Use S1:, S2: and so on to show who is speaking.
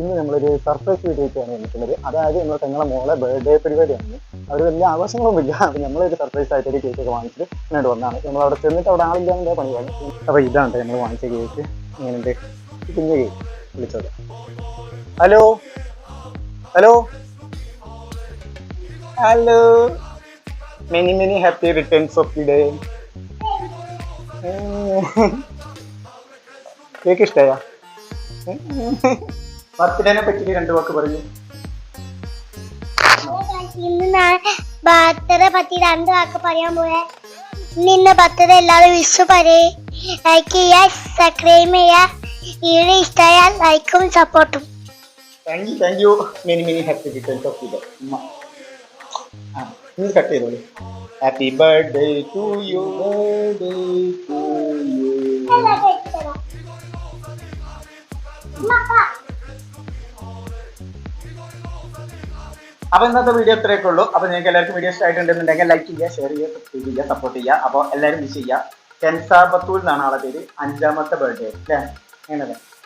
S1: ഇന്ന് നമ്മളൊരു സർപ്രൈസ് വീഡിയോയ്ക്കാണ് വന്നിട്ടുള്ളത്. അതായത് നമ്മൾ തങ്ങളെ മോളെ ബർത്ത്ഡേ പരിപാടിയാണ് അവർ വലിയ ആഘോഷങ്ങളൊന്നുമില്ല അപ്പം നമ്മളൊരു സർപ്രൈസ് ആയിട്ട് ഒരു കേക്കൊക്കെ വാങ്ങിച്ചിട്ട് ഇങ്ങോട്ട് വന്നതാണ്. നമ്മൾ അവിടെ ചെന്നിട്ട് അവിടെ ആളില്ലാതെ പണിയാണ് അപ്പോൾ ഇതാണ് നമ്മൾ വാങ്ങിച്ച കേക്ക് ഇങ്ങനെയുണ്ട്. ഈ കുഞ്ഞു കേക്ക് വിളിച്ചത് hello? Hello? Hello? Many many happy returns of the day cake ഇഷ്ടമായ ബർത്ത്ഡേനെ പറ്റി രണ്ട് വാക്ക് പറയൂ.
S2: ഇന്ന് ഞാൻ ബർത്ത്ഡേ പറ്റി രണ്ട് വാക്ക് പറയാൻ പോയെ. ഇന്ന് ബർത്ത്ഡേ എല്ലാവരും വിഷു പറയേ. ലൈക്ക് ചെയ്യുക സബ്സ്ക്രൈബ് ചെയ്യുക വീഡിയോ ഇഷ്ടമായാൽ ലൈക്കും സപ്പോർട്ടും
S1: thank you thank you many many happy returns of day ആ നിങ്ങൾ കട്ട് ചെയ്തോളൂ happy birthday to you birthday to you അപ്പൊ ഇന്നത്തെ വീഡിയോ ഇത്രയൊക്കെ ഉള്ളൂ. അപ്പൊ നിങ്ങൾക്ക് എല്ലാവർക്കും വീഡിയോ ഇഷ്ടമായിട്ടുണ്ടെന്നുണ്ടെങ്കിൽ ലൈക്ക് ചെയ്യുക ഷെയർ ചെയ്യുക സബ്സ്ക്രൈബ് ചെയ്യുക സപ്പോർട്ട് ചെയ്യുക. അപ്പോൾ എല്ലാവരും വിഷ് ചെയ്യുക. കെൻസാർ ബത്തൂൽ എന്നാണ് ആളെ പേര്. അഞ്ചാമത്തെ ബർത്ത്ഡേ അല്ലേ? അങ്ങനല്ലേ